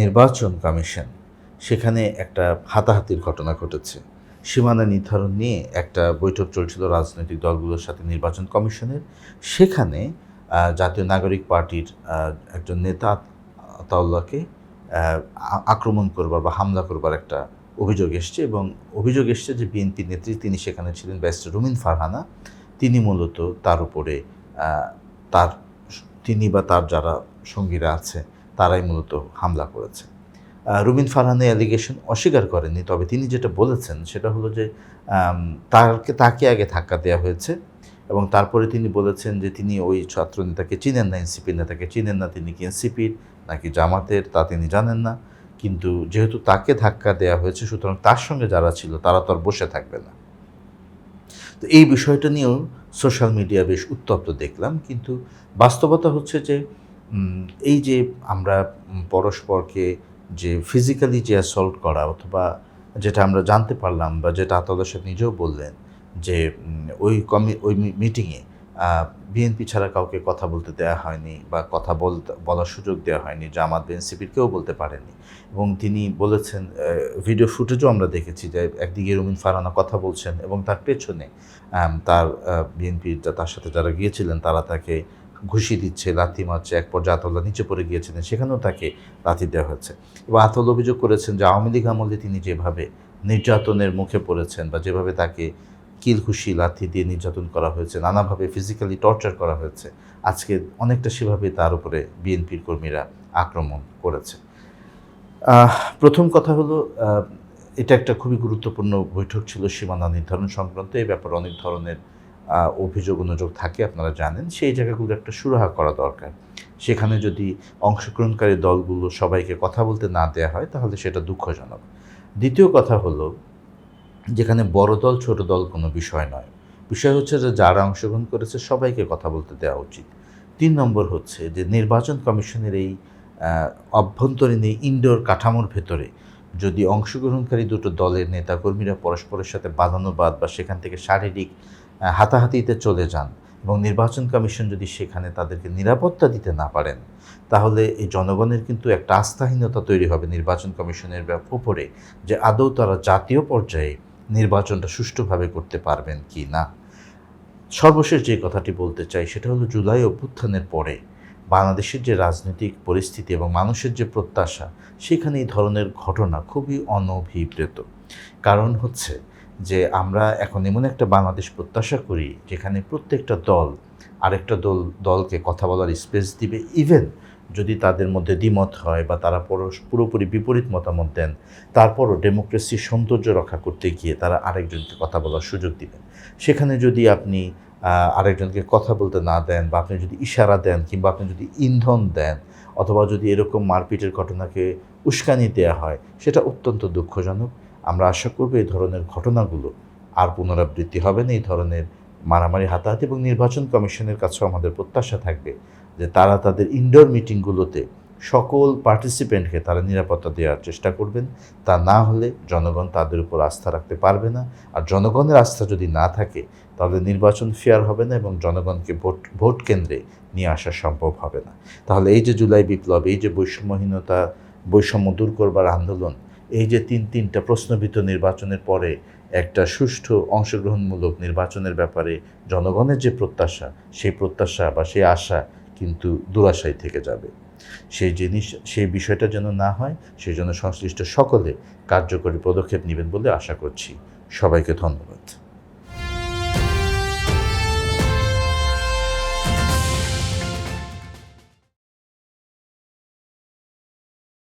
নির্বাচন কমিশন। সেখানে একটা হাতাহাতির ঘটনা ঘটেছে। সীমানা নির্ধারণ নিয়ে একটা বৈঠক চলছিল রাজনৈতিক দলগুলোর সাথে নির্বাচন কমিশনের। সেখানে জাতীয় নাগরিক পার্টির একজন নেতা আতাউল্লাহকে আক্রমণ করবার বা হামলা করবার একটা অভিযোগ এসছে এবং অভিযোগ এসছে যে বিএনপি নেত্রী তিনি সেখানে ছিলেন ব্যারিস্টার রুমিন ফারহানা। তিনি মূলত তার উপরে তার, তিনি বা তার যারা সঙ্গীরা আছে তারাই মূলত হামলা করেছে। আহ, রুমিন ফারহানা অ্যালিগেশন অস্বীকার করেননি তবে তিনি যেটা বলেছেন সেটা হলো যে তাকে তাকে আগে ধাক্কা দেওয়া হয়েছে এবং তারপরে তিনি বলেছেন যে তিনি ওই ছাত্র নেতাকে চিনেন না এনসিপির নেতাকে চিনেন না তিনি কি এনসিপির নাকি জামাতের তা তিনি জানেন না। কিন্তু যেহেতু তাকে ধাক্কা দেওয়া হয়েছে সুতরাং তার সঙ্গে যারা ছিল তারা তো আর বসে থাকবে না। তো এই বিষয়টা নিয়েও সোশ্যাল মিডিয়া বেশ উত্তপ্ত দেখলাম কিন্তু বাস্তবতা হচ্ছে যে এই যে আমরা পরস্পরকে যে ফিজিক্যালি যে অ্যাসল্ট করা অথবা যেটা আমরা জানতে পারলাম বা যেটা আতলের সাহেব নিজেও বললেন যে ওই কমি, ওই মিটিংয়ে বিএনপি ছাড়া কাউকে কথা বলতে দেওয়া হয়নি বা কথা বলার সুযোগ দেওয়া হয়নি, জামাত বিএনসিপির কেউ বলতে পারেনি। এবং তিনি বলেছেন ভিডিও ফুটেজও আমরা দেখেছি যে একদিকে রুমিন ফারানা কথা বলছেন এবং তার পেছনে তার বিএনপির তার সাথে যারা গিয়েছিলেন, তারা তাকে ঘুষি দিচ্ছে, লাথি মারছে, এক পর্যায়ে আতল্লা নিচে পড়ে গিয়েছিলেন, সেখানেও তাকে লাথি দেওয়া হয়েছে। এবং আতল অভিযোগ করেছেন যে আওয়ামী লীগ আমলে তিনি যেভাবে নির্যাতনের মুখে পড়েছেন বা যেভাবে তাকে কিল ঘুষি, লাথি দিয়ে নির্যাতন করা হয়েছে, নানাভাবে ফিজিক্যালি টর্চার করা হয়েছে, আজকে অনেকটা সেভাবে তার উপরে বিএনপির কর্মীরা আক্রমণ করেছে। প্রথম কথা হলো এটা একটা খুবই গুরুত্বপূর্ণ বৈঠক ছিল সীমানা নির্ধারণ সংক্রান্ত, এই ব্যাপারে অনেক ধরনের অভিযোগ, অনুযোগ থাকে, আপনারা জানেন, সেই জায়গাগুলো একটা সুরাহা করা দরকার। সেখানে যদি অংশগ্রহণকারী দলগুলো সবাইকে কথা বলতে না দেওয়া হয়, তাহলে সেটা দুঃখজনক। দ্বিতীয় কথা হলো, যেখানে বড় দল, ছোট দল কোনো বিষয় নয়। বিষয় হচ্ছে যে যারা অংশগ্রহণ করেছে, সবাইকে কথা বলতে দেওয়া উচিত। তিন নম্বর হচ্ছে যে নির্বাচন কমিশনের এই অভ্যন্তরীণ এই ইনডোর কাঠামোর ভেতরে যদি অংশগ্রহণকারী দুটো দলের নেতাকর্মীরা পরস্পরের সাথে বাদানুবাদ বা সেখান থেকে শারীরিক হাতাহাতিতে চলে যান এবং নির্বাচন কমিশন যদি সেখানে তাদেরকে নিরাপত্তা দিতে না পারেন, তাহলে এই জনগণের কিন্তু একটা আস্থাহীনতা তৈরি হবে নির্বাচন কমিশনের উপরে যে আদৌ তারা জাতীয় পর্যায়ে নির্বাচনটা সুষ্ঠুভাবে করতে পারবেন কি না। সর্বশেষ যে কথাটি বলতে চাই সেটা হলো জুলাই অভ্যুত্থানের পরে বাংলাদেশের যে রাজনৈতিক পরিস্থিতি এবং মানুষের যে প্রত্যাশা, সেখানে এই ধরনের ঘটনা খুবই অনভিপ্রেত। কারণ হচ্ছে যে আমরা এখন এমন একটা বাংলাদেশ প্রত্যাশা করি, যেখানে প্রত্যেকটা দল, আরেকটা দল, দলকে কথা বলার স্পেস দিবে। ইভেন যদি তাদের মধ্যে দ্বিমত হয় বা তারা পুরোপুরি বিপরীত মতামত দেন, তারপরও ডেমোক্রেসির সৌন্দর্য রক্ষা করতে গিয়ে তারা আরেকজনকে কথা বলার সুযোগ দিবেন। সেখানে যদি আপনি আরেকজনকে কথা বলতে না দেন বা আপনি যদি ইশারা দেন কিংবা আপনি যদি ইন্ধন দেন অথবা যদি এরকম মারপিটের ঘটনাকে উস্কানি দেওয়া হয়, সেটা অত্যন্ত দুঃখজনক। আমরা আশা করব এই ধরনের ঘটনাগুলো আর পুনরাবৃত্তি হবে না। এই ধরনের মারামারি, হাতাহাতি এবং নির্বাচন কমিশনের কাছেও আমাদের প্রত্যাশা থাকবে যে তারা তাদের ইনডোর মিটিংগুলোতে সকল পার্টিসিপেন্টকে তারা নিরাপত্তা দেওয়ার চেষ্টা করবেন। তা না হলে জনগণ তাদের উপর আস্থা রাখতে পারবে না। আর জনগণের আস্থা যদি না থাকে, তাহলে নির্বাচন ফেয়ার হবে না এবং জনগণকে ভোট ভোট কেন্দ্রে নিয়ে আসা সম্ভব হবে না। তাহলে এই যে জুলাই বিপ্লব, এই যে বৈষম্যহীনতা, বৈষম্য দূর করবার আন্দোলন, এই যে তিন, তিনটা প্রশ্নবিদ্ধ নির্বাচনের পরে একটা সুষ্ঠু অংশগ্রহণমূলক নির্বাচনের ব্যাপারে জনগণের যে প্রত্যাশা, সেই প্রত্যাশা বা সেই আশা কিন্তু দুরাশায় থেকে যাবে। সেই জিনিস, সেই বিষয়টা যেন না হয়, সেই জন্য সংশ্লিষ্ট সকলে কার্যকরী পদক্ষেপ নেবেন বলে আশা করছি। সবাইকে ধন্যবাদ।